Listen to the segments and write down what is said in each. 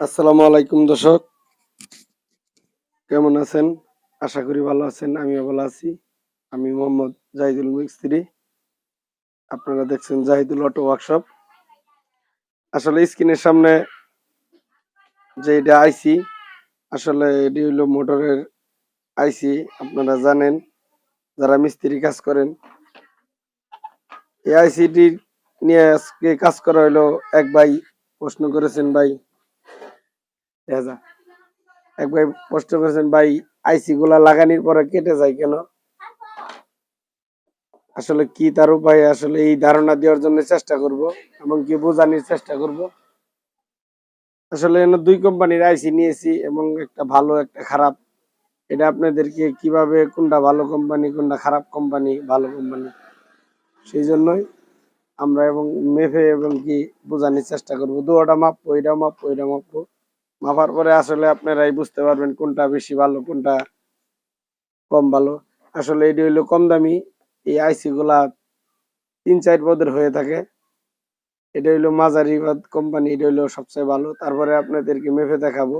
আসসালামু আলাইকুম, দর্শক। কেমন আছেন? আশা করি ভালো আছেন, আমিও ভালো আছি। আমি মোহাম্মদ জাহিদুল মিস্ত্রি। আপনারা দেখছেন জাহিদুল অটো ওয়ার্কশপ। আসলে স্ক্রিনের সামনে যে এটা আইসি, আসলে এটি হলো মোটরের আইসি, আপনারা জানেন। যারা মিস্ত্রি কাজ করেন, এই আইসিটি নিয়ে আজকে কাজ করা হলো এক ভাই প্রশ্ন করেছেন, ভাই এক ভাই প্রশ্ন করেছেন, ভাই, আইসি গুলা লাগানির পরে কেটে যায় কেন? আসলে কি তার উপায়? আসলে এই ধারণা দেওয়ার জন্য চেষ্টা করব এবং কি বোঝানোর চেষ্টা করব। আসলে দুই কোম্পানির আইসি নিয়েছি এবং একটা ভালো, একটা খারাপ। এটা আপনাদেরকে কীভাবে কোনটা ভালো কোম্পানি, কোনটা খারাপ কোম্পানি, ভালো কোম্পানি, সেই জন্যই আমরা এবং মেপে এবং কি বোঝানোর চেষ্টা করব। দুটা মাপবো এটাও মাপবো এটা মাপবো মাপার পরে আসলে আপনারাই বুঝতে পারবেন কোনটা বেশি ভালো, কোনটা কম ভালো। আসলে এটি হইল কম দামি। এই আইসি গুলা তিন চার পদের হয়ে থাকে। এটা হইল মাঝারি কোম্পানি, এটা হইল সবচেয়ে ভালো। তারপরে আপনাদেরকে মেপে দেখাবো।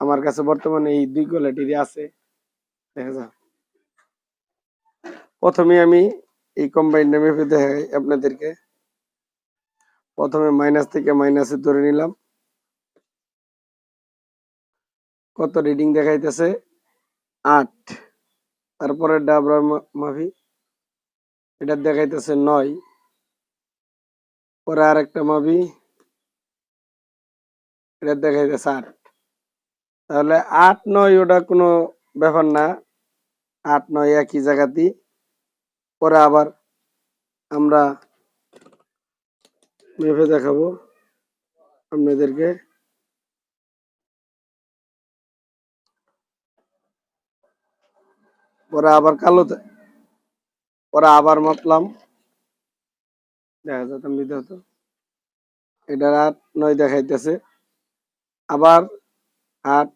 আমার কাছে বর্তমানে এই দুই কোয়ালিটির আছে। দেখা যাক। প্রথমে আমি এই কম্বাইনটা মেপে দেখাই আপনাদেরকে। প্রথমে মাইনাস থেকে মাইনাসে ধরে নিলাম। কত রিডিং দেখাইতেছে? আট। তারপরে ডাবরা মাফি, এটা দেখাইতেছে নয়। পরে আর একটা মাফি, এটা দেখাইতেছে আট। তাহলে আট নয় ওটা কোনো ব্যাপার না। আট নয় একই জায়গাতেই। পরে আবার আমরা মেপে দেখাবো আপনাদেরকে। পরে আবার কালোতে পরে আবার মাপলাম। দেখা যেতাম দিতে হতো এটার আট নয় দেখাইতেছে। আবার আট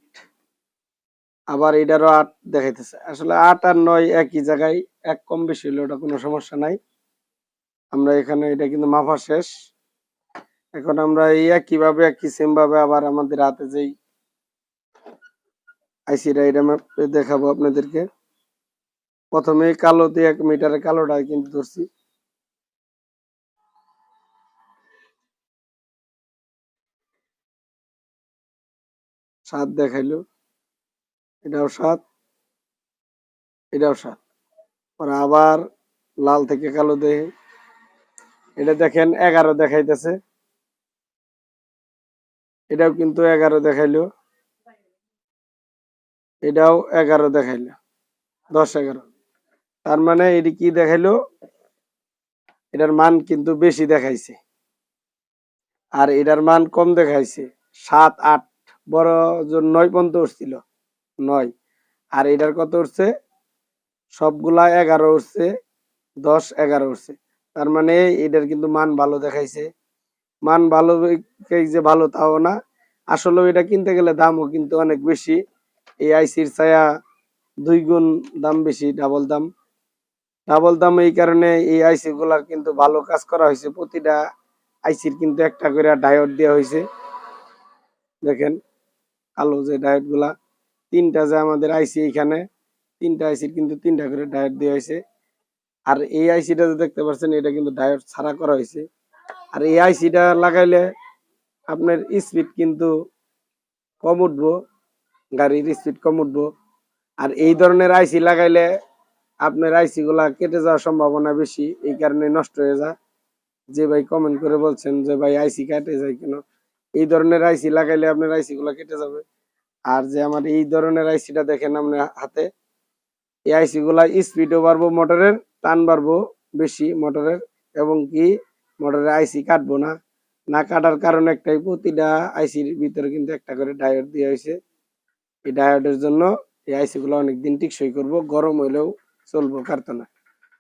আবার এটারও আট দেখাইতেছে। আসলে আট আর নয় একই জায়গায়, এক কম বেশি হলে ওটা কোনো সমস্যা নাই। আমরা এখানে, এটা কিন্তু মাপা শেষ। এখন আমরা এই একইভাবে, একই সেম ভাবে আবার আমাদের হাতে যেই আইসিটা এটা দেখাবো আপনাদেরকে। প্রথমে কালো দিয়ে এক মিটারের কালোটা কিন্তু ধরছি। সাত দেখাইলো। এটাও সাত এটাও সাত। পরে আবার লাল থেকে কালো দেহে। এটা দেখেন এগারো দেখাইতেছে। এটাও কিন্তু এগারো দেখাইলো। এটাও এগারো দেখাইলো। দশ এগারো। তার মানে এটি কি দেখাইলো? এটার মান কিন্তু বেশি দেখাইছে। আর এটার মান কম দেখাইছে। সাত, আট, বড় নয় পর্যন্ত উঠছিল। নয়। আর এটার কত উঠছে? সবগুলা এগারো উঠছে, দশ, এগারো উঠছে। তার মানে এটার কিন্তু মান ভালো দেখাইছে। মান ভালো যে ভালো তাও না। আসলে এটা কিনতে গেলে দামও কিন্তু অনেক বেশি। এই আইসির ছায়া দুই গুণ দাম বেশি, ডাবল দাম। ডাবল দাম এই কারণে এই আইসি গুলার কিন্তু ভালো কাজ করা হয়েছে। প্রতিটা আইসির কিন্তু একটা করে ডায়োড দেওয়া হয়েছে। দেখেন কালো যে ডায়োডগুলা। তিনটা যে আমাদের আইসি এখানে তিনটা আইসির কিন্তু তিনটা করে ডায়োড দেওয়া হয়েছে। আর এই আইসিটা যে দেখতে পাচ্ছেন, এটা কিন্তু ডায়োড ছাড়া করা হয়েছে। আর এই আইসিটা লাগাইলে আপনার স্পিড কিন্তু কম উঠবো, গাড়ির স্পিড কম উঠবো। আর এই ধরনের আইসি লাগাইলে আপনার আইসি গুলা কেটে যাওয়ার সম্ভাবনা বেশি, এই কারণে নষ্ট হয়ে যায়। যে ভাই কমেন্ট করে বলছেন যে ভাই আইসি কেটে যায় কেন? এই ধরনের আইসি লাগাইলে আপনার আইসি গুলা কেটে যাবে। আর যে আমার এই ধরনের আইসিটা দেখেন আপনার হাতে, এই আইসি গুলা স্পিডও বাড়বো মোটরের, টান বাড়বো বেশি মোটরের, এবং কি মোটরের আইসি কাটবো না। না কাটার কারণ একটাই, প্রতিটা আইসির ভিতরে কিন্তু একটা করে ডায়োড দেওয়া হয়েছে। এই ডায়োডের জন্য এই আইসি গুলো অনেকদিন টিকসই করব, গরম হইলেও চলবো, কাটতো না।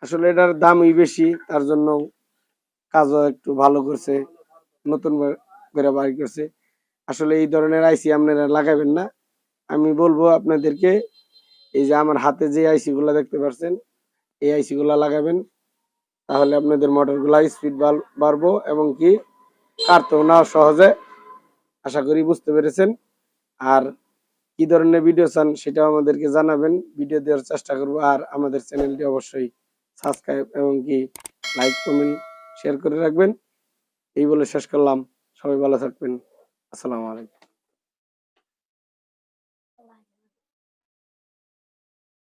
আসলে এটার দামই বেশি, তার জন্য কাজও একটু ভালো করছে, নতুন করে বাড়ি করছে। আসলে এই ধরনের আইসি আপনারা লাগাবেন না। আমি বলব আপনাদেরকে, এই যে আমার হাতে যে আইসি গুলা দেখতে পাচ্ছেন এই আইসি গুলা লাগাবেন। তাহলে আপনাদের মোটরগুলা স্পিড বাড়বো এবং কি কাটতেও না সহজে, আশা করি বুঝতে পেরেছেন। আর কি ধরনের ভিডিও চান সেটাও আমাদেরকে জানাবেন। ভিডিও দেওয়ার চেষ্টা করব। আর আমাদের চ্যানেলটি অবশ্যই সাবস্ক্রাইব এবং কি লাইক কমেন্ট শেয়ার করে রাখবেন। এই বলে শেষ করলাম। সবাই ভালো থাকবেন। আসসালামু আলাইকুম।